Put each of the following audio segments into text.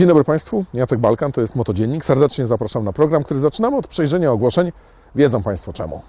Dzień dobry Państwu, Jacek Balkan, to jest Motodziennik. Serdecznie zapraszam na program, który zaczynamy od przejrzenia ogłoszeń. Wiedzą Państwo czemu.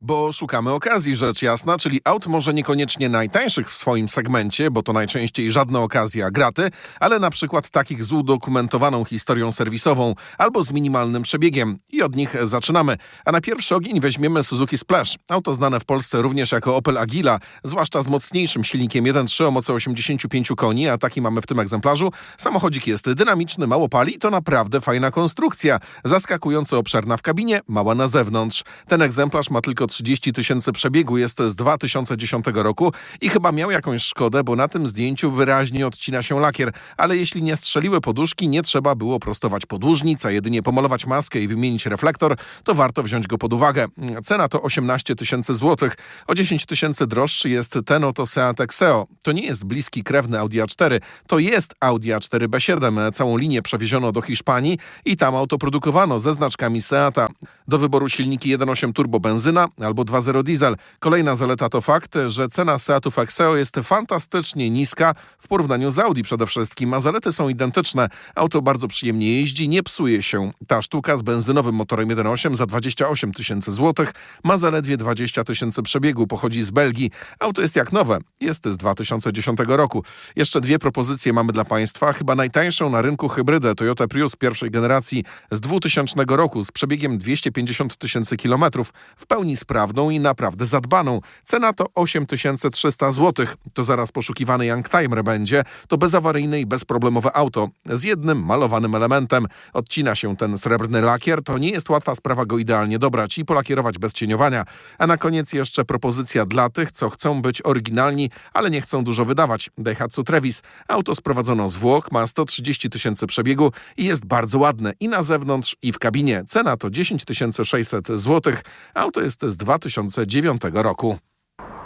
Bo szukamy okazji, rzecz jasna, czyli aut może niekoniecznie najtańszych w swoim segmencie, bo to najczęściej żadne okazje, a graty, ale na przykład takich z udokumentowaną historią serwisową albo z minimalnym przebiegiem. I od nich zaczynamy. A na pierwszy ogień weźmiemy Suzuki Splash. Auto znane w Polsce również jako Opel Agila, zwłaszcza z mocniejszym silnikiem 1.3 o mocy 85 koni, a taki mamy w tym egzemplarzu. Samochodzik jest dynamiczny, mało pali to naprawdę fajna konstrukcja. Zaskakująco obszerna w kabinie, mała na zewnątrz. Ten egzemplarz ma tylko 30 tysięcy przebiegu, jest z 2010 roku i chyba miał jakąś szkodę, bo na tym zdjęciu wyraźnie odcina się lakier, ale jeśli nie strzeliły poduszki, nie trzeba było prostować podłużnic, a jedynie pomalować maskę i wymienić reflektor, to warto wziąć go pod uwagę. Cena to 18 tysięcy złotych. O 10 tysięcy droższy jest ten oto Seat Exeo. To nie jest bliski krewny Audi A4, to jest Audi A4 B7. Całą linię przewieziono do Hiszpanii i tam auto produkowano ze znaczkami Seata. Do wyboru silniki 1.8 turbo benzyna albo 2.0 diesel. Kolejna zaleta to fakt, że cena Seatów Exeo jest fantastycznie niska w porównaniu z Audi przede wszystkim, a zalety są identyczne. Auto bardzo przyjemnie jeździ, nie psuje się. Ta sztuka z benzynowym motorem 1.8 za 28 tysięcy złotych ma zaledwie 20 tysięcy przebiegu, pochodzi z Belgii. Auto jest jak nowe, jest z 2010 roku. Jeszcze dwie propozycje mamy dla Państwa. Chyba najtańszą na rynku hybrydę Toyota Prius pierwszej generacji z 2000 roku z przebiegiem 250 tysięcy kilometrów, w pełni sprawną i naprawdę zadbaną. Cena to 8300 zł. To zaraz poszukiwany Youngtimer będzie. To bezawaryjne i bezproblemowe auto z jednym malowanym elementem. Odcina się ten srebrny lakier. To nie jest łatwa sprawa go idealnie dobrać i polakierować bez cieniowania. A na koniec jeszcze propozycja dla tych, co chcą być oryginalni, ale nie chcą dużo wydawać. Daihatsu Trevis. Auto sprowadzono z Włoch, ma 130 tysięcy przebiegu i jest bardzo ładne i na zewnątrz, i w kabinie. Cena to 10 600 zł. Auto jest z 2009 roku.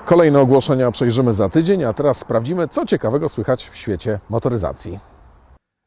Kolejne ogłoszenia przejrzymy za tydzień, a teraz sprawdzimy, co ciekawego słychać w świecie motoryzacji.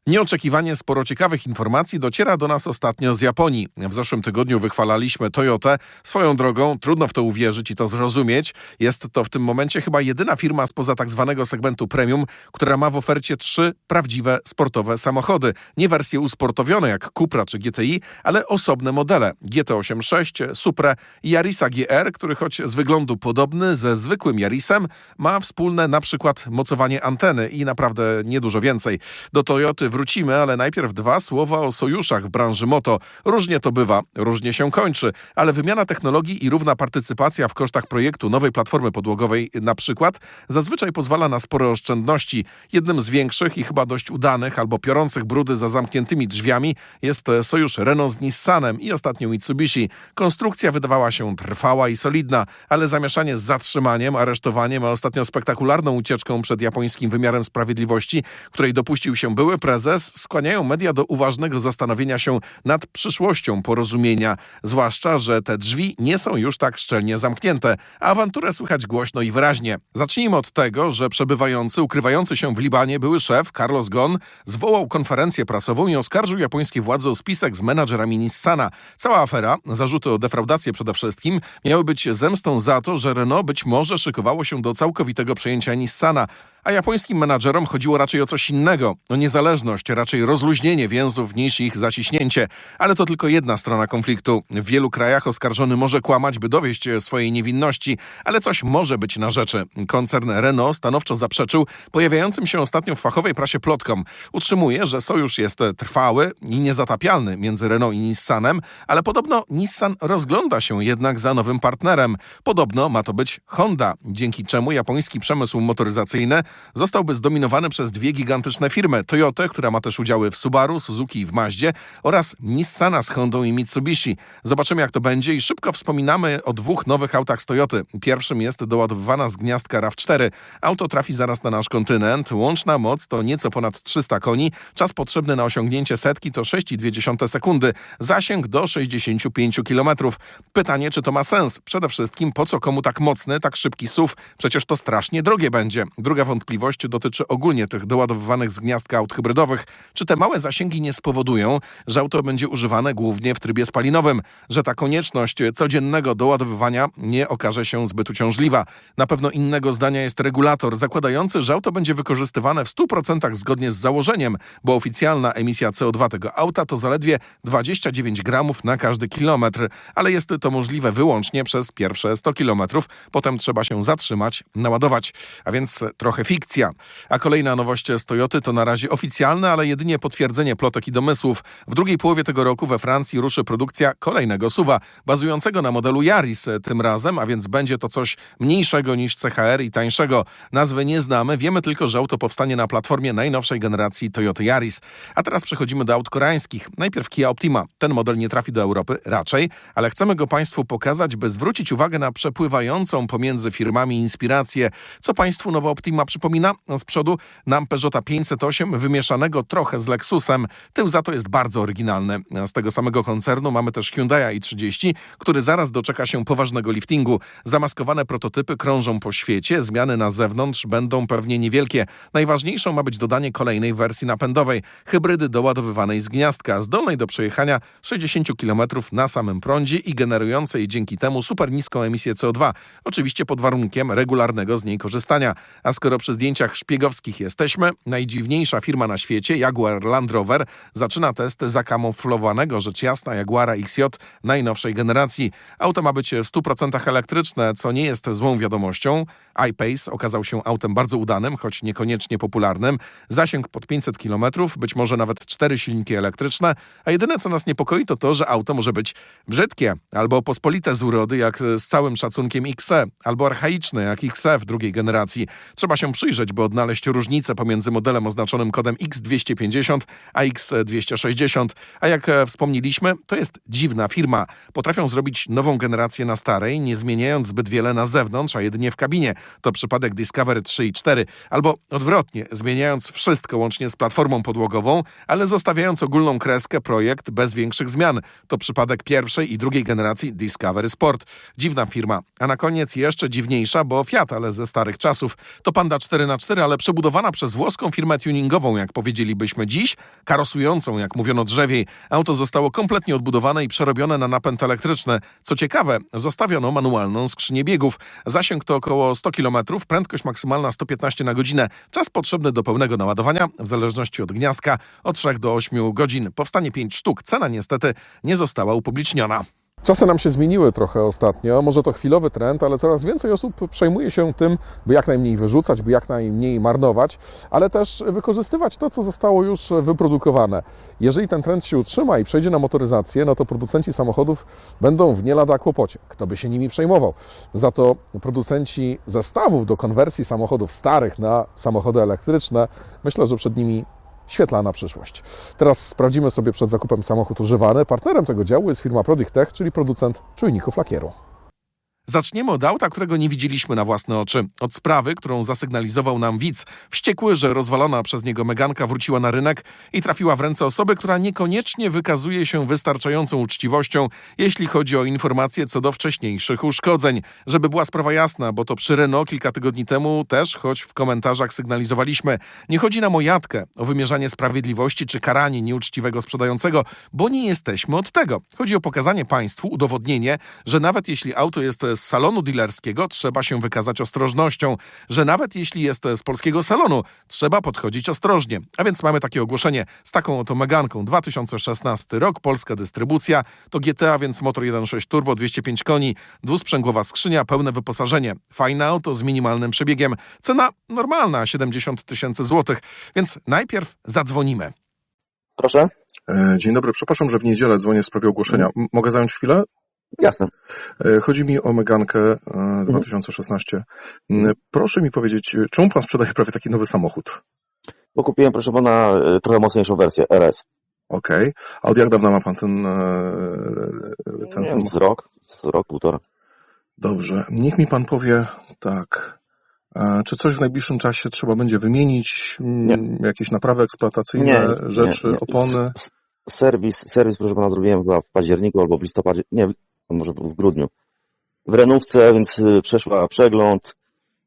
Nieoczekiwanie sporo ciekawych informacji dociera do nas ostatnio z Japonii. W zeszłym tygodniu wychwalaliśmy Toyotę. Swoją drogą, trudno w to uwierzyć i to zrozumieć. Jest to w tym momencie chyba jedyna firma spoza tak zwanego segmentu premium, która ma w ofercie trzy prawdziwe sportowe samochody. Nie wersje usportowione jak Cupra czy GTI, ale osobne modele. GT86, Supra i Yarisa GR, który choć z wyglądu podobny ze zwykłym Yarisem, ma wspólne na przykład mocowanie anteny i naprawdę niedużo więcej. Do Toyoty wrócimy, ale najpierw dwa słowa o sojuszach w branży moto. Różnie to bywa, różnie się kończy, ale wymiana technologii i równa partycypacja w kosztach projektu nowej platformy podłogowej na przykład zazwyczaj pozwala na spore oszczędności. Jednym z większych i chyba dość udanych albo piorących brudy za zamkniętymi drzwiami jest sojusz Renault z Nissanem i ostatnio Mitsubishi. Konstrukcja wydawała się trwała i solidna, ale zamieszanie z zatrzymaniem, aresztowaniem, a ostatnio spektakularną ucieczką przed japońskim wymiarem sprawiedliwości, której dopuścił się były prezes, skłaniają media do uważnego zastanowienia się nad przyszłością porozumienia, zwłaszcza, że te drzwi nie są już tak szczelnie zamknięte, a awanturę słychać głośno i wyraźnie. Zacznijmy od tego, że przebywający, ukrywający się w Libanie były szef Carlos Ghosn zwołał konferencję prasową i oskarżył japońskie władze o spisek z menadżerami Nissana. Cała afera, zarzuty o defraudację przede wszystkim, miały być zemstą za to, że Renault być może szykowało się do całkowitego przejęcia Nissana, a japońskim menadżerom chodziło raczej o coś innego, o niezależność, raczej rozluźnienie więzów niż ich zaciśnięcie. Ale to tylko jedna strona konfliktu. W wielu krajach oskarżony może kłamać, by dowieść swojej niewinności, ale coś może być na rzeczy. Koncern Renault stanowczo zaprzeczył pojawiającym się ostatnio w fachowej prasie plotkom. Utrzymuje, że sojusz jest trwały i niezatapialny między Renault i Nissanem, ale podobno Nissan rozgląda się jednak za nowym partnerem. Podobno ma to być Honda, dzięki czemu japoński przemysł motoryzacyjny zostałby zdominowany przez dwie gigantyczne firmy: Toyota, która ma też udziały w Subaru, Suzuki i w Mazdzie, oraz Nissana z Hondą i Mitsubishi. Zobaczymy, jak to będzie i szybko wspominamy o dwóch nowych autach z Toyoty. Pierwszym jest doładowywana z gniazdka RAV4. Auto trafi zaraz na nasz kontynent. Łączna moc to nieco ponad 300 koni. Czas potrzebny na osiągnięcie setki to 6,2 sekundy. Zasięg do 65 km. Pytanie, czy to ma sens? Przede wszystkim, po co komu tak mocny, tak szybki SUV? Przecież to strasznie drogie będzie. Druga wątpliwość wątpliwość dotyczy ogólnie tych doładowywanych z gniazdka aut hybrydowych. Czy te małe zasięgi nie spowodują, że auto będzie używane głównie w trybie spalinowym, że ta konieczność codziennego doładowywania nie okaże się zbyt uciążliwa? Na pewno innego zdania jest regulator zakładający, że auto będzie wykorzystywane w 100% zgodnie z założeniem, bo oficjalna emisja CO2 tego auta to zaledwie 29 gramów na każdy kilometr, ale jest to możliwe wyłącznie przez pierwsze 100 kilometrów, potem trzeba się zatrzymać, naładować, a więc trochę fikcja. A kolejna nowość z Toyoty to na razie oficjalne, ale jedynie potwierdzenie plotek i domysłów. W drugiej połowie tego roku we Francji ruszy produkcja kolejnego suwa, bazującego na modelu Yaris tym razem, a więc będzie to coś mniejszego niż CHR i tańszego. Nazwy nie znamy, wiemy tylko, że auto powstanie na platformie najnowszej generacji Toyota Yaris. A teraz przechodzimy do aut koreańskich. Najpierw Kia Optima. Ten model nie trafi do Europy, raczej, ale chcemy go Państwu pokazać, by zwrócić uwagę na przepływającą pomiędzy firmami inspirację. Co Państwu nowa Optima przypomina? Z przodu nam Peugeota 508 wymieszanego trochę z Lexusem. Tył za to jest bardzo oryginalny. Z tego samego koncernu mamy też Hyundai i30, który zaraz doczeka się poważnego liftingu. Zamaskowane prototypy krążą po świecie, zmiany na zewnątrz będą pewnie niewielkie. Najważniejszą ma być dodanie kolejnej wersji napędowej, hybrydy doładowywanej z gniazdka, zdolnej do przejechania 60 km na samym prądzie i generującej dzięki temu super niską emisję CO2. Oczywiście pod warunkiem regularnego z niej korzystania. A skoro przy zdjęciach szpiegowskich jesteśmy, najdziwniejsza firma na świecie, Jaguar Land Rover, zaczyna test zakamuflowanego, rzecz jasna, Jaguara XJ najnowszej generacji. Auto ma być w 100% elektryczne, co nie jest złą wiadomością. iPace okazał się autem bardzo udanym, choć niekoniecznie popularnym. Zasięg pod 500 km, być może nawet cztery silniki elektryczne, a jedyne co nas niepokoi to to, że auto może być brzydkie, albo pospolite z urody jak z całym szacunkiem XE, albo archaiczne jak XE w drugiej generacji. Trzeba się przyjrzeć, by odnaleźć różnicę pomiędzy modelem oznaczonym kodem X250 a X260. A jak e, wspomnieliśmy, to jest dziwna firma. Potrafią zrobić nową generację na starej, nie zmieniając zbyt wiele na zewnątrz, a jedynie w kabinie. To przypadek Discovery 3 i 4. Albo odwrotnie, zmieniając wszystko łącznie z platformą podłogową, ale zostawiając ogólną kreskę projekt bez większych zmian. To przypadek pierwszej i drugiej generacji Discovery Sport. Dziwna firma. A na koniec jeszcze dziwniejsza, bo Fiat, ale ze starych czasów. To Panda 4x4, ale przebudowana przez włoską firmę tuningową, jak powiedzielibyśmy dziś, karosującą, jak mówiono drzewiej. Auto zostało kompletnie odbudowane i przerobione na napęd elektryczny. Co ciekawe, zostawiono manualną skrzynię biegów. Zasięg to około 100 km, prędkość maksymalna 115 na godzinę. Czas potrzebny do pełnego naładowania, w zależności od gniazdka, od 3 do 8 godzin. Powstanie 5 sztuk. Cena niestety nie została upubliczniona. Czasy nam się zmieniły trochę ostatnio, może to chwilowy trend, ale coraz więcej osób przejmuje się tym, by jak najmniej wyrzucać, by jak najmniej marnować, ale też wykorzystywać to, co zostało już wyprodukowane. Jeżeli ten trend się utrzyma i przejdzie na motoryzację, no to producenci samochodów będą w nie lada kłopocie. Kto by się nimi przejmował? Za to producenci zestawów do konwersji samochodów starych na samochody elektryczne, myślę, że przed nimi świetlana przyszłość. Teraz sprawdzimy sobie przed zakupem samochód używany. Partnerem tego działu jest firma Prodictech, czyli producent czujników lakieru. Zaczniemy od auta, którego nie widzieliśmy na własne oczy. Od sprawy, którą zasygnalizował nam widz. Wściekły, że rozwalona przez niego Meganka wróciła na rynek i trafiła w ręce osoby, która niekoniecznie wykazuje się wystarczającą uczciwością, jeśli chodzi o informacje co do wcześniejszych uszkodzeń. Żeby była sprawa jasna, bo to przy Renault kilka tygodni temu też, choć w komentarzach sygnalizowaliśmy, nie chodzi nam o jatkę, o wymierzanie sprawiedliwości czy karanie nieuczciwego sprzedającego, bo nie jesteśmy od tego. Chodzi o pokazanie państwu, udowodnienie, że nawet jeśli auto jest z salonu dealerskiego, trzeba się wykazać ostrożnością, że nawet jeśli jest z polskiego salonu, trzeba podchodzić ostrożnie. A więc mamy takie ogłoszenie z taką oto Meganką 2016 rok, polska dystrybucja, to GTA, więc motor 1.6 turbo, 205 koni, dwusprzęgłowa skrzynia, pełne wyposażenie. Fajne auto z minimalnym przebiegiem. Cena normalna, 70 tysięcy złotych. Więc najpierw zadzwonimy. Proszę? E, Dzień dobry, przepraszam, że w niedzielę dzwonię w sprawie ogłoszenia. M- Mogę zająć chwilę? Jasne. E, Chodzi mi o Megankę e, 2016. M, Proszę mi powiedzieć, e, czemu pan sprzedaje prawie taki nowy samochód? Bo kupiłem, proszę pana, e, trochę mocniejszą wersję RS. Okej. A od jak dawna ma pan ten, e, ten Nie samochód? z rok, z rok, półtora. Dobrze. Niech mi pan powie tak. e, Czy coś w najbliższym czasie trzeba będzie wymienić? M, Nie. Jakieś naprawy eksploatacyjne, Nie, rzeczy, nie, opony? Serwis, serwis, proszę pana, zrobiłem chyba w październiku albo w listopadzie, nie, może w grudniu. W Renówce, więc y, przeszła przegląd,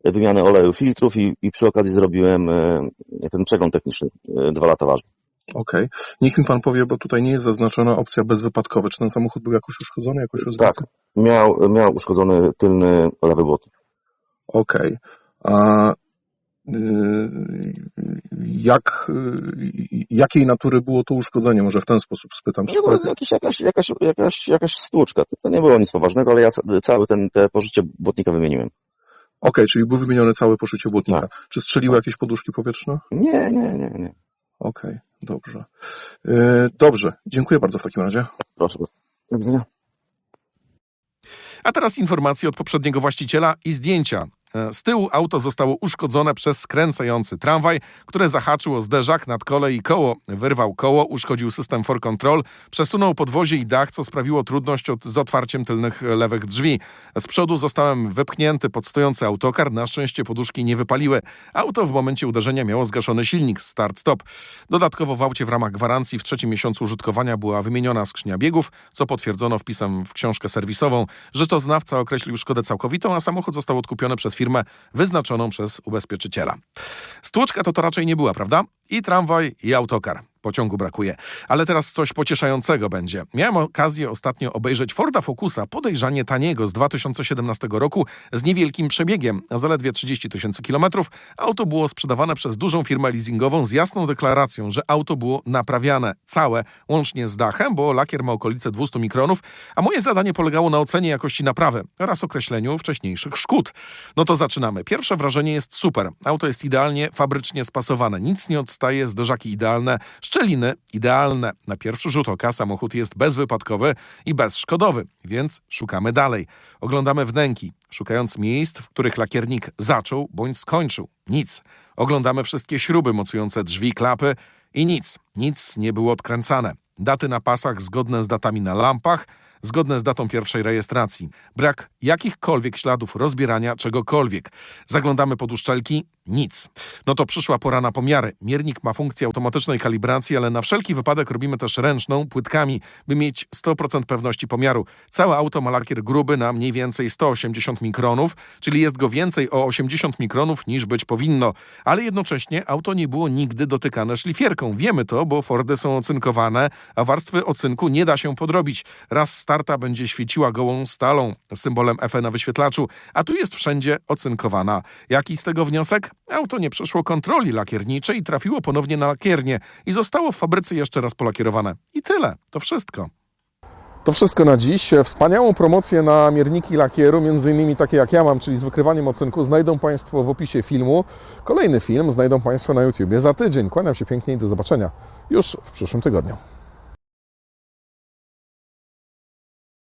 wymianę oleju filtrów i, i przy okazji zrobiłem e, ten przegląd techniczny dwa lata ważny. Okej. Niech mi pan powie, bo tutaj nie jest zaznaczona opcja bezwypadkowe. Czy ten samochód był jakoś uszkodzony, jakoś rozbity? Tak, miał, miał uszkodzony tylny lewy błotnik. Okej. A y, jak, y, jakiej natury było to uszkodzenie? Może w ten sposób spytam. Nie, no, jakiś, jakaś, jakaś, jakaś, jakaś stłuczka. To nie było nic poważnego, ale ja ca- cały ten, te pożycie błotnika wymieniłem. Okej, czyli był wymienione całe poszycie błotnika. Tak. Czy strzeliły jakieś poduszki powietrzne? Nie, nie, nie, nie. Okej, dobrze. Y, Dobrze, dziękuję bardzo w takim razie. Proszę bardzo. Do widzenia. A teraz informacje od poprzedniego właściciela i zdjęcia. E, Z tyłu auto zostało uszkodzone przez skręcający tramwaj, które zahaczył o zderzak nad kole i koło. Wyrwał koło, uszkodził system for control, przesunął podwozie i dach, co sprawiło trudność z otwarciem tylnych e, lewych drzwi. Z przodu zostałem wypchnięty pod stojący autokar. Na szczęście poduszki nie wypaliły. Auto w momencie uderzenia miało zgaszony silnik start-stop. Dodatkowo w aucie w ramach gwarancji w trzecim miesiącu użytkowania była wymieniona skrzynia biegów, co potwierdzono wpisem w książkę serwisową. Rzeczoznawca określił szkodę całkowitą, a samochód został odkupiony przez firmę wyznaczoną przez ubezpieczyciela. Stłuczka to to raczej nie była, prawda? I tramwaj, i autokar. Pociągu brakuje. Ale teraz coś pocieszającego będzie. Miałem okazję ostatnio obejrzeć Forda Focusa, podejrzanie taniego z 2017 roku z niewielkim przebiegiem, zaledwie 30 tysięcy kilometrów. Auto było sprzedawane przez dużą firmę leasingową z jasną deklaracją, że auto było naprawiane całe, łącznie z dachem, bo lakier ma okolice 200 mikronów, a moje zadanie polegało na ocenie jakości naprawy oraz określeniu wcześniejszych szkód. No to zaczynamy. Pierwsze wrażenie jest super. Auto jest idealnie fabrycznie spasowane. Nic nie odstaje, zderzaki idealne, szczeliny idealne. Na pierwszy rzut oka samochód jest bezwypadkowy i bezszkodowy, więc szukamy dalej. Oglądamy wnęki, szukając miejsc, w których lakiernik zaczął bądź skończył. Nic. Oglądamy wszystkie śruby mocujące drzwi, klapy i nic. Nic nie było odkręcane. Daty na pasach zgodne z datami na lampach, zgodne z datą pierwszej rejestracji. Brak jakichkolwiek śladów rozbierania czegokolwiek. Zaglądamy pod uszczelki, nic. No to przyszła pora na pomiary. Miernik ma funkcję automatycznej kalibracji, ale na wszelki wypadek robimy też ręczną, płytkami, by mieć 100% pewności pomiaru. Całe auto ma lakier gruby na mniej więcej 180 mikronów, czyli jest go więcej o 80 mikronów niż być powinno. Ale jednocześnie auto nie było nigdy dotykane szlifierką. Wiemy to, bo Fordy są ocynkowane, a warstwy ocynku nie da się podrobić. Raz starta będzie świeciła gołą stalą, symbolem FE na wyświetlaczu, a tu jest wszędzie ocynkowana. Jaki z tego wniosek? Auto nie przeszło kontroli lakierniczej i trafiło ponownie na lakiernię i zostało w fabryce jeszcze raz polakierowane. I tyle. To wszystko. To wszystko na dziś. Wspaniałą promocję na mierniki lakieru, między innymi takie jak ja mam, czyli z wykrywaniem ocynku, znajdą Państwo w opisie filmu. Kolejny film znajdą Państwo na YouTubie za tydzień. Kłaniam się pięknie i do zobaczenia już w przyszłym tygodniu.